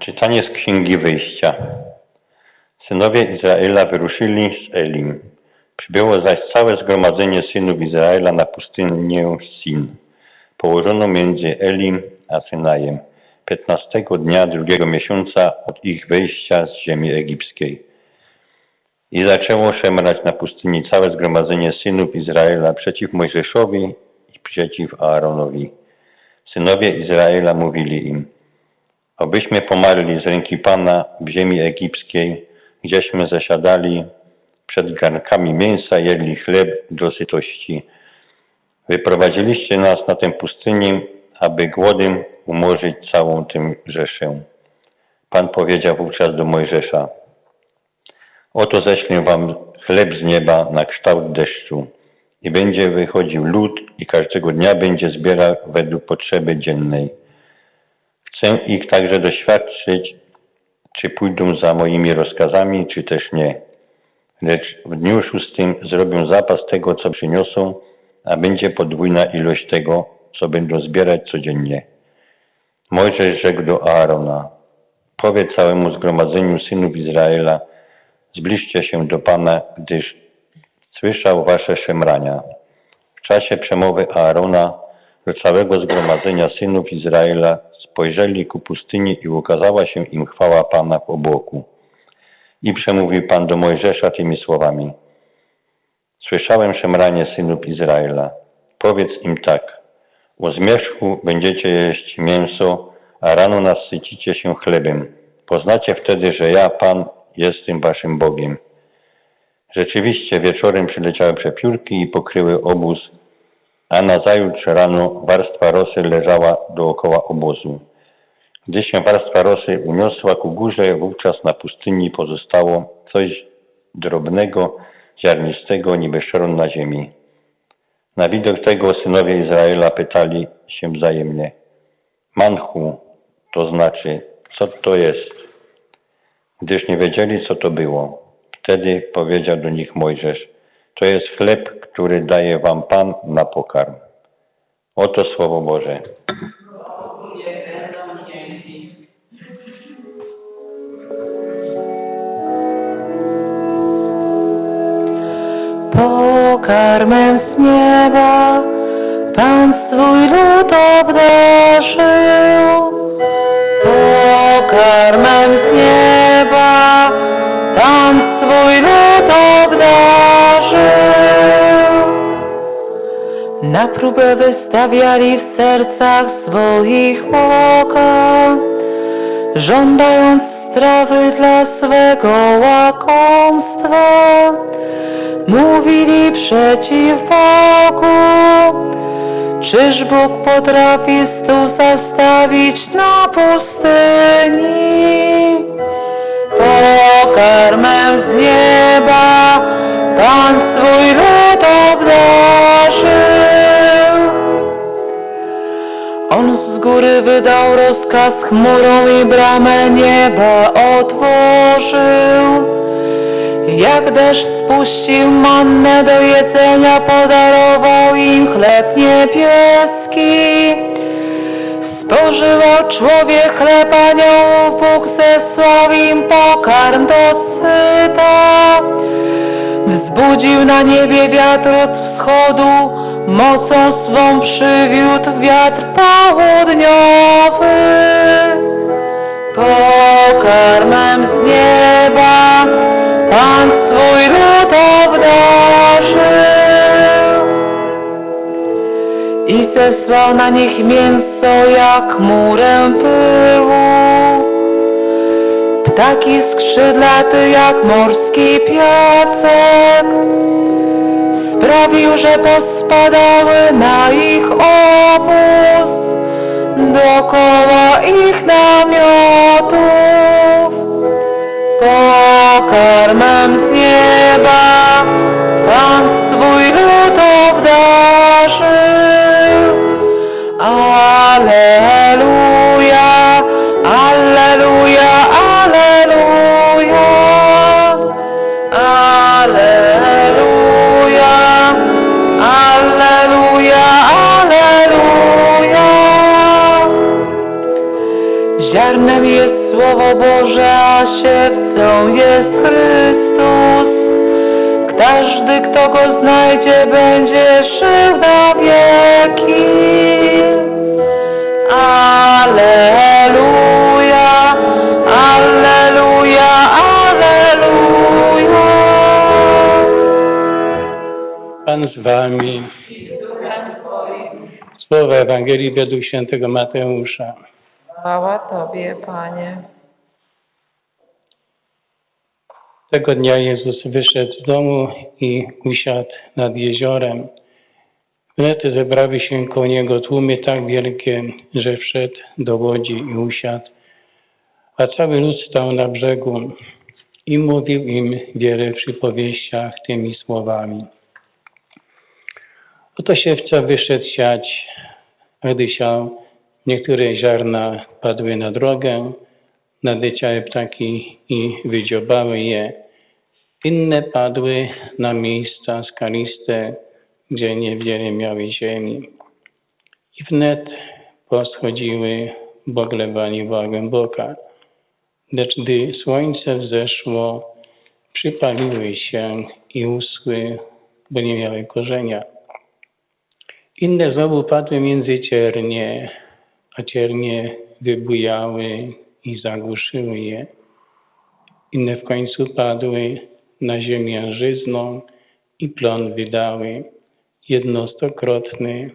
Czytanie z Księgi Wyjścia. Synowie Izraela wyruszyli z Elim. Przybyło zaś całe zgromadzenie synów Izraela na pustynię Sin, położoną między Elim a Synajem, piętnastego dnia drugiego miesiąca od ich wyjścia z ziemi egipskiej. I zaczęło szemrać na pustyni całe zgromadzenie synów Izraela przeciw Mojżeszowi i przeciw Aaronowi. Synowie Izraela mówili im, Obyśmy pomarli z ręki Pana w ziemi egipskiej, gdzieśmy zasiadali przed garnkami mięsa, jedli chleb do sytości. Wyprowadziliście nas na tę pustynię, aby głodem umorzyć całą tę rzeszę. Pan powiedział wówczas do Mojżesza, oto ześlę wam chleb z nieba na kształt deszczu i będzie wychodził lud i każdego dnia będzie zbierał według potrzeby dziennej. Chcę ich także doświadczyć, czy pójdą za moimi rozkazami, czy też nie. Lecz w dniu szóstym zrobią zapas tego, co przyniosą, a będzie podwójna ilość tego, co będą zbierać codziennie. Mojżesz rzekł do Aarona, powiedz całemu zgromadzeniu synów Izraela, zbliżcie się do Pana, gdyż słyszał wasze szemrania. W czasie przemowy Aarona do całego zgromadzenia synów Izraela spojrzeli ku pustyni i ukazała się im chwała Pana w obłoku. I przemówił Pan do Mojżesza tymi słowami. Słyszałem szemranie synów Izraela. Powiedz im tak. O zmierzchu będziecie jeść mięso, a rano nasycicie się chlebem. Poznacie wtedy, że ja, Pan, jestem waszym Bogiem. Rzeczywiście wieczorem przyleciały przepiórki i pokryły obóz, a nazajutrz rano warstwa rosy leżała dookoła obozu. Gdy się warstwa rosy uniosła ku górze, wówczas na pustyni pozostało coś drobnego, ziarnistego, niby szron na ziemi. Na widok tego synowie Izraela pytali się wzajemnie. Manchu, to znaczy, co to jest? Gdyż nie wiedzieli, co to było. Wtedy powiedział do nich Mojżesz, to jest chleb, który daje wam Pan na pokarm. Oto Słowo Boże. Pokarmem z nieba Pan swój lud obdarzył. Pokarmem z nieba Pan swój lud Na próbę wystawiali w sercach swoich oka, żądając strawy dla swego łakomstwa. Mówili przeciw Bogu, czyż Bóg potrafi stół zastawić na pustyni? Wydał rozkaz chmurą i bramę nieba otworzył. Jak deszcz spuścił mannę do jedzenia, podarował im chleb niebieski. Spożywał człowiek chleb, aniołów Bóg zesłał im pokarm do syta. Wzbudził na niebie wiatr od wschodu, mocą swą przywiódł wiatr południowy. Pokarmem z nieba Pan swój lud obdarzył i zesłał na nich mięso jak murę pyłu. Ptaki skrzydlaty jak morski piasek sprawił, że pospadały na ich obóz dookoła ich namiotów. Pokarmem z nieba Pan swój lud. Go znajdzie, będzie żył na wieki. Alleluja, Alleluja, Alleluja. Pan z wami. Słowa Ewangelii według świętego Mateusza. Chwała Tobie, Panie. Tego dnia Jezus wyszedł z domu i usiadł nad jeziorem. Wnet zebrały się koło Niego tłumy tak wielkie, że wszedł do łodzi i usiadł, a cały lud stał na brzegu i mówił im wiele przypowieściach tymi słowami. Oto siewca wyszedł siać, a gdy siał, niektóre ziarna padły na drogę, nadleciały ptaki i wydziobały je. Inne padły na miejsca skaliste, gdzie niewiele miały ziemi. I wnet poschodziły, bo gleba nie była głęboka. Lecz gdy słońce wzeszło, przypaliły się i uschły, bo nie miały korzenia. Inne znowu padły między ciernie, a ciernie wybujały i zagłuszyły je. Inne w końcu padły na ziemię żyzną i plon wydały. Jedno stokrotny,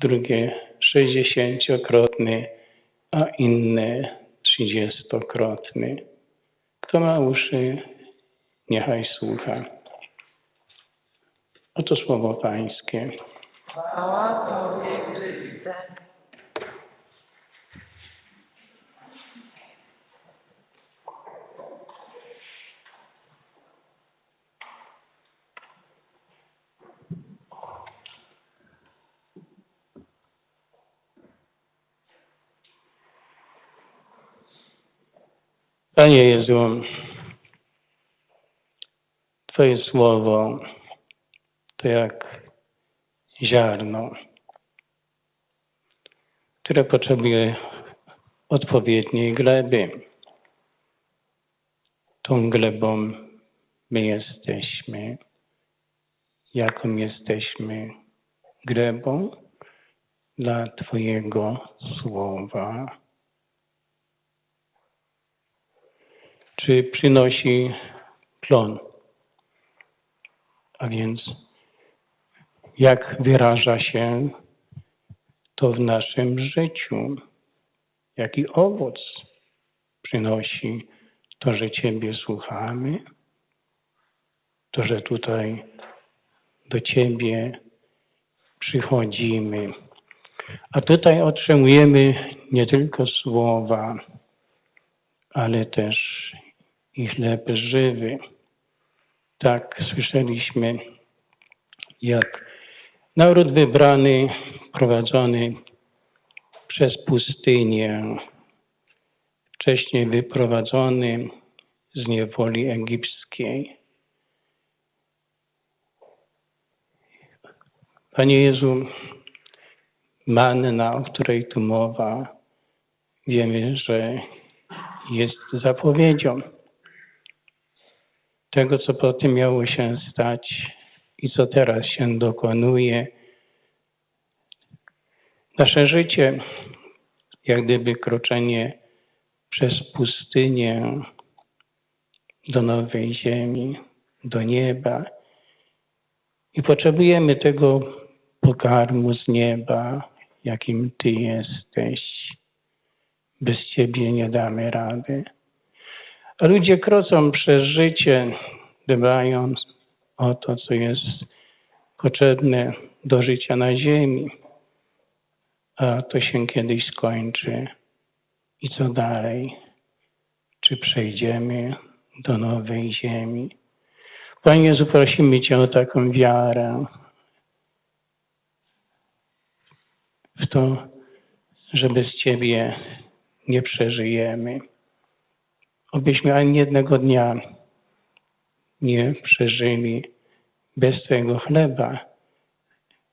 drugie sześćdziesięciokrotny, a inne trzydziestokrotny. Kto ma uszy, niechaj słucha. Oto słowo Pańskie. Panie Jezu, Twoje słowo to jak ziarno, które potrzebuje odpowiedniej gleby. Tą glebą my jesteśmy. Jaką jesteśmy glebą dla Twojego słowa. Czy przynosi plon. A więc jak wyraża się to w naszym życiu, jaki owoc przynosi to, że Ciebie słuchamy, to, że tutaj do Ciebie przychodzimy. A tutaj otrzymujemy nie tylko słowa, ale też i chleb żywy. Tak słyszeliśmy, jak naród wybrany, prowadzony przez pustynię, wcześniej wyprowadzony z niewoli egipskiej. Panie Jezu, manna, o której tu mowa, wiemy, że jest zapowiedzią tego, co po tym miało się stać i co teraz się dokonuje. Nasze życie, jak gdyby kroczenie przez pustynię do nowej ziemi, do nieba. I potrzebujemy tego pokarmu z nieba, jakim Ty jesteś. Bez Ciebie nie damy rady. Ludzie kroczą przez życie, dbając o to, co jest potrzebne do życia na ziemi. A to się kiedyś skończy. I co dalej? Czy przejdziemy do nowej ziemi? Panie Jezu, prosimy Cię o taką wiarę w to, że bez Ciebie nie przeżyjemy. Obyśmy ani jednego dnia nie przeżyli bez Twojego chleba,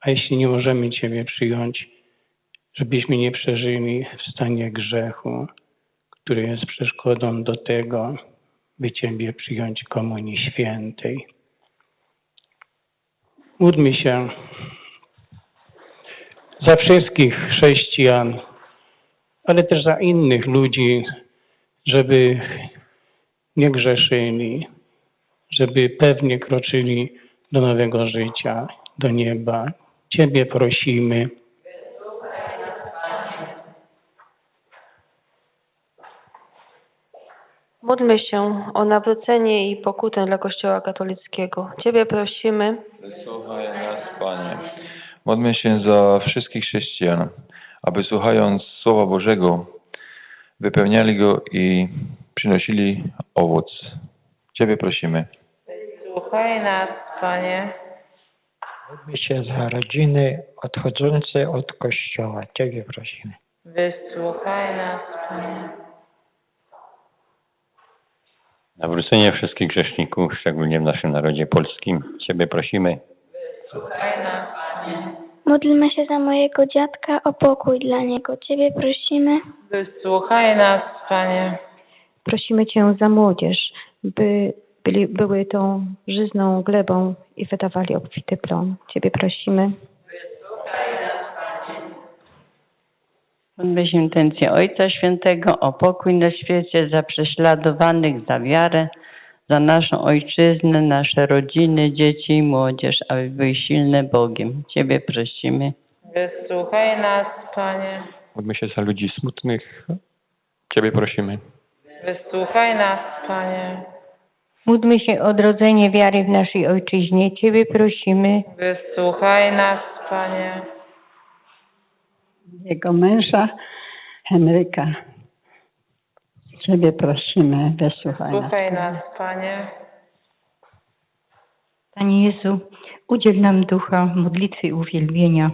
a jeśli nie możemy Ciebie przyjąć, żebyśmy nie przeżyli w stanie grzechu, który jest przeszkodą do tego, by Ciebie przyjąć Komunii Świętej. Módlmy się za wszystkich chrześcijan, ale też za innych ludzi, żeby nie grzeszyli, żeby pewnie kroczyli do nowego życia, do nieba. Ciebie prosimy. Módlmy się o nawrócenie i pokutę dla Kościoła katolickiego. Ciebie prosimy. Wysłuchaj nas, Panie. Modlmy się za wszystkich chrześcijan, aby słuchając Słowa Bożego, wypełniali go i przynosili owoc. Ciebie prosimy. Słuchaj nas, Panie. Módlmy się za rodziny odchodzące od Kościoła. Ciebie prosimy. Wysłuchaj nas, Panie. Nawrócenie wszystkich grzeszników, szczególnie w naszym narodzie polskim. Ciebie prosimy. Słuchaj nas, Panie. Módlmy się za mojego dziadka o pokój dla niego. Ciebie prosimy. Wysłuchaj nas, Panie. Prosimy Cię za młodzież, by byli, były tą żyzną glebą i wydawali obfity plon. Ciebie prosimy. Się intencję Ojca Świętego o pokój na świecie, za prześladowanych za wiarę, za naszą ojczyznę, nasze rodziny, dzieci i młodzież, aby były silne Bogiem. Ciebie prosimy. Wysłuchaj nas, Panie. Módlmy się za ludzi smutnych. Ciebie prosimy. Wysłuchaj nas, Panie. Módlmy się o odrodzenie wiary w naszej ojczyźnie. Ciebie prosimy. Wysłuchaj nas, Panie. jego męża Henryka. Ciebie prosimy, wysłuchaj nas. Słuchaj nas, Panie. Panie Jezu, udziel nam ducha modlitwy i uwielbienia,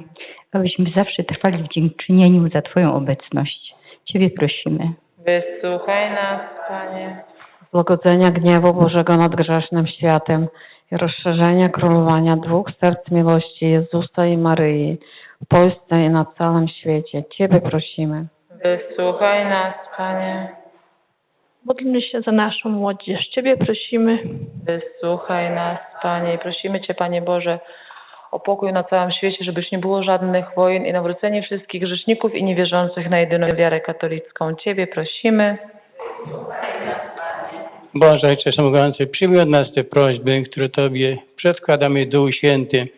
abyśmy zawsze trwali w dziękczynieniu za Twoją obecność. Ciebie prosimy. Wysłuchaj nas, Panie. złagodzenia gniewu Bożego nad grzesznym światem i rozszerzenia królowania dwóch serc miłości Jezusa i Maryi w Polsce i na całym świecie. Ciebie prosimy. Wysłuchaj nas, Panie. Módlmy się za naszą młodzież. Ciebie prosimy. Wysłuchaj nas, Panie. I prosimy Cię, Panie Boże, o pokój na całym świecie, żebyś nie było żadnych wojen i nawrócenie wszystkich grzeszników i niewierzących na jedyną wiarę katolicką. Ciebie prosimy. Boże Ojcze Wszechmogący, przyjmij od nas te prośby, które Tobie przedkładamy Duchu Święty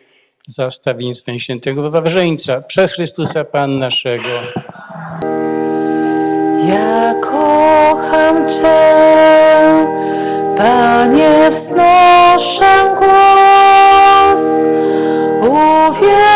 za wstawienstwem świętego Wawrzyńca przez Chrystusa Pan naszego. Ja kocham Cię, Panie, wznoszę głos, uwielbiać